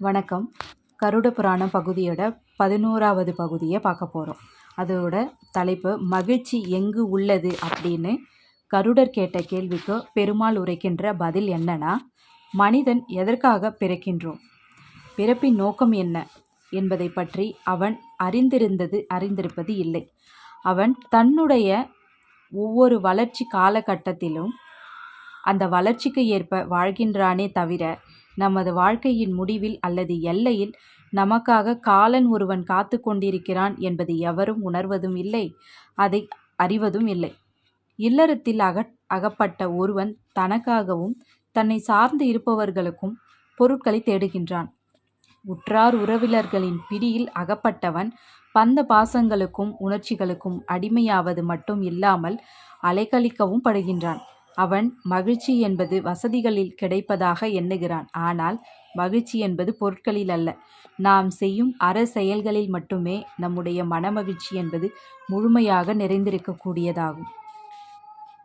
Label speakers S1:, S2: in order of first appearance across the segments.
S1: வணக்கம். கருட புராணம் பகுதியோட பதினோராவது பகுதியை பார்க்க போகிறோம் அதோட தலைப்பு மகிழ்ச்சி எங்கு உள்ளது அப்படின்னு கருடர் கேட்ட கேள்விக்கு பெருமாள் உரைக்கின்ற பதில் என்னன்னா மனிதன் எதற்காக பிறக்கின்றோம்? பிறப்பின் நோக்கம் என்ன என்பதை பற்றி அவன் அறிந்திருந்தது அறிந்திருப்பது இல்லை. அவன் தன்னுடைய ஒவ்வொரு வளர்ச்சி காலகட்டத்திலும் அந்த வளர்ச்சிக்கு ஏற்ப வாழ்கின்றானே தவிர நமது வாழ்க்கையின் முடிவில் அல்லது எல்லையில் நமக்காக காலன் ஒருவன் காத்து கொண்டிருக்கிறான் என்பது எவரும் உணர்வதும் இல்லை அதை அறிவதும் இல்லை. இல்லறத்தில் அக அகப்பட்ட ஒருவன் தனக்காகவும் தன்னை சார்ந்து இருப்பவர்களுக்கும் பொருட்களை தேடுகின்றான். உற்றார் உறவினர்களின் பிடியில் அகப்பட்டவன் பந்த பாசங்களுக்கும் உணர்ச்சிகளுக்கும் அடிமையாவது மட்டும் இல்லாமல் அலைக்கழிக்கவும் படுகின்றான். அவன் மகிழ்ச்சி என்பது வசதிகளில் கிடைப்பதாக எண்ணுகிறான். ஆனால் மகிழ்ச்சி என்பது பொருட்களில் அல்ல. நாம் செய்யும் அற செயல்களில் மட்டுமே நம்முடைய மனமகிழ்ச்சி என்பது முழுமையாக நிறைந்திருக்கக்கூடியதாகும்.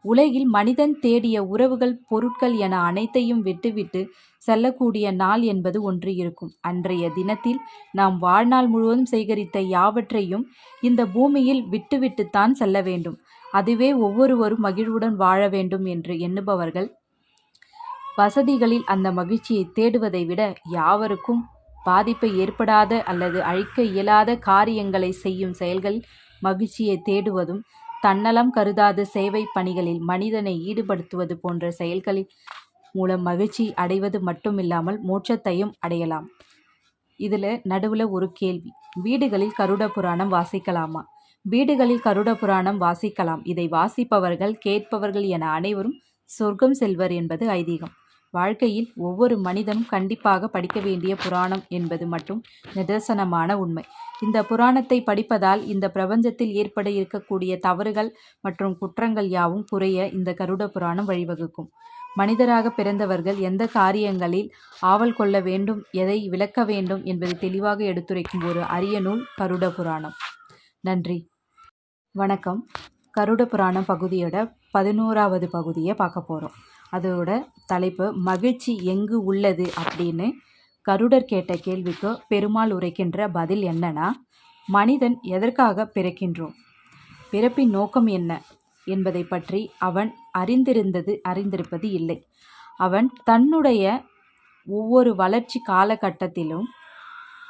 S1: உலகில் மனிதன் தேடிய உறவுகள் பொருட்கள் என அனைத்தையும் விட்டுவிட்டு செல்லக்கூடிய நாள் என்பது ஒன்று இருக்கும். அன்றைய தினத்தில் நாம் வாழ்நாள் முழுவதும் சேகரித்த யாவற்றையும் இந்த பூமியில் விட்டுவிட்டுத்தான் செல்ல வேண்டும். அதுவே ஒவ்வொருவரும் மகிழ்வுடன் வாழ வேண்டும் என்று எண்ணுபவர்கள். வசதிகளில் அந்த மகிழ்ச்சியை தேடுவதை விட யாவருக்கும் பாதிப்பை ஏற்படாத அல்லது அழிக்க இயலாத காரியங்களை செய்யும் செயல்களில் மகிழ்ச்சியை தேடுவதும் தன்னலம் கருதாத சேவை பணிகளில் மனிதனை ஈடுபடுத்துவது போன்ற செயல்களில் மூலம் மகிழ்ச்சி அடைவது மட்டுமில்லாமல் மோட்சத்தையும் அடையலாம். இதில் நடுவில் ஒரு கேள்வி. வீடுகளில் கருட புராணம் வாசிக்கலாமா? வீடுகளில் கருட புராணம் வாசிக்கலாம். இதை வாசிப்பவர்கள் கேட்பவர்கள் என அனைவரும் சொர்க்கம் செல்வர் என்பது ஐதீகம். வாழ்க்கையில் ஒவ்வொரு மனிதனும் கண்டிப்பாக படிக்க வேண்டிய புராணம் என்பது மட்டும் நிதர்சனமான உண்மை. இந்த புராணத்தை படிப்பதால் இந்த பிரபஞ்சத்தில் ஏற்பட இருக்கக்கூடிய தவறுகள் மற்றும் குற்றங்கள் யாவும் குறைய இந்த கருட புராணம் வழிவகுக்கும். மனிதராக பிறந்தவர்கள் எந்த காரியங்களில் ஆவல் கொள்ள வேண்டும் எதை விளக்க வேண்டும் என்பதை தெளிவாக எடுத்துரைக்கும் ஒரு அரிய நூல் கருட புராணம். நன்றி. வணக்கம். கருட புராணம் பகுதியோட பதினோராவது பகுதியை பார்க்க போகிறோம் அதோட தலைப்பு மகிழ்ச்சி எங்கு உள்ளது அப்படின்னு கருடர் கேட்ட கேள்விக்கு பெருமாள் உரைக்கின்ற பதில் என்னன்னா மனிதன் எதற்காக பிறக்கின்றோம்? பிறப்பின் நோக்கம் என்ன என்பதை பற்றி அவன் அறிந்திருந்தது அறிந்திருப்பது இல்லை. அவன் தன்னுடைய ஒவ்வொரு வளர்ச்சி காலகட்டத்திலும்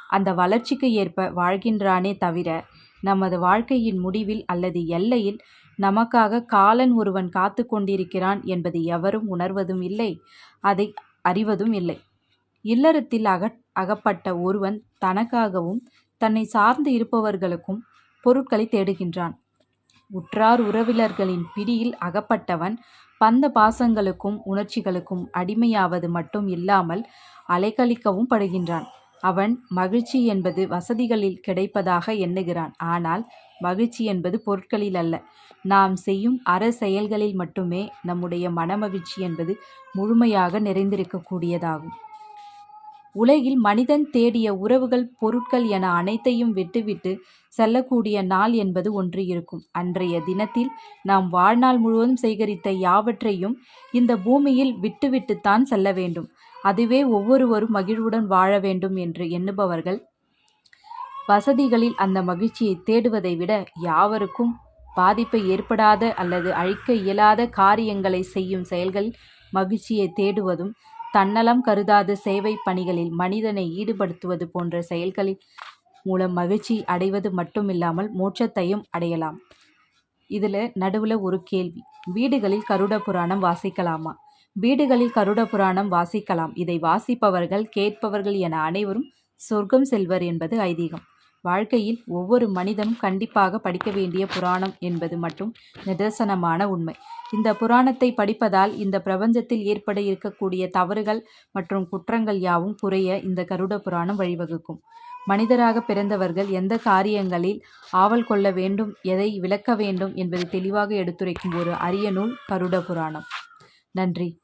S1: அந்த வளர்ச்சிக்கு ஏற்ப வாழ்கின்றானே தவிர நமது வாழ்க்கையின் முடிவில் அல்லது எல்லையில் நமக்காக காலன் ஒருவன் காத்து கொண்டிருக்கிறான் என்பது எவரும் உணர்வதும் இல்லை அதை அறிவதும் இல்லை. இல்லறத்தில் அக அகப்பட்ட ஒருவன் தனக்காகவும் தன்னை சார்ந்து இருப்பவர்களுக்கும் பொருட்களை தேடுகின்றான். உற்றார் உறவினர்களின் பிடியில் அகப்பட்டவன் பந்த பாசங்களுக்கும் உணர்ச்சிகளுக்கும் அடிமையாவது மட்டும் இல்லாமல் அலைக்கழிக்கவும் படுகின்றான். அவன் மகிழ்ச்சி என்பது வசதிகளில் கிடைப்பதாக எண்ணுகிறான். ஆனால் மகிழ்ச்சி என்பது பொருட்களில் அல்ல. நாம் செய்யும் அற செயல்களில் மட்டுமே நம்முடைய மனமகிழ்ச்சி என்பது முழுமையாக நிறைந்திருக்கக்கூடியதாகும். உலகில் மனிதன் தேடிய உறவுகள் பொருட்கள் என அனைத்தையும் விட்டுவிட்டு செல்லக்கூடிய நாள் என்பது ஒன்று இருக்கும். அன்றைய தினத்தில் நாம் வாழ்நாள் முழுவதும் சேகரித்த யாவற்றையும் இந்த பூமியில் விட்டுவிட்டுத்தான் செல்ல வேண்டும். அதுவே ஒவ்வொருவரும் மகிழ்வுடன் வாழ வேண்டும் என்று எண்ணுபவர்கள். வசதிகளில் அந்த மகிழ்ச்சியை தேடுவதை விட யாவருக்கும் பாதிப்பை ஏற்படாத அல்லது அழிக்க இயலாத காரியங்களை செய்யும் செயல்களில் மகிழ்ச்சியை தேடுவதும் தன்னலம் கருதாத சேவை பணிகளில் மனிதனை ஈடுபடுத்துவது போன்ற செயல்களில் மூலம் மகிழ்ச்சி அடைவது மட்டுமில்லாமல் மோட்சத்தையும் அடையலாம். இதில் நடுவில் ஒரு கேள்வி. வீடுகளில் கருட புராணம் வாசிக்கலாமா? வீடுகளில் கருட புராணம் வாசிக்கலாம். இதை வாசிப்பவர்கள் கேட்பவர்கள் என அனைவரும் சொர்க்கம் செல்வர் என்பது ஐதீகம். வாழ்க்கையில் ஒவ்வொரு மனிதனும் கண்டிப்பாக படிக்க வேண்டிய புராணம் என்பது மட்டும் நிதர்சனமான உண்மை. இந்த புராணத்தை படிப்பதால் இந்த பிரபஞ்சத்தில் ஏற்பட இருக்கக்கூடிய தவறுகள் மற்றும் குற்றங்கள் யாவும் குறைய இந்த கருட புராணம் வழிவகுக்கும். மனிதராக பிறந்தவர்கள் எந்த காரியங்களில் ஆவல் கொள்ள வேண்டும் எதை விளக்க வேண்டும் என்பதை தெளிவாக எடுத்துரைக்கும் ஒரு அரிய நூல் கருட புராணம். நன்றி.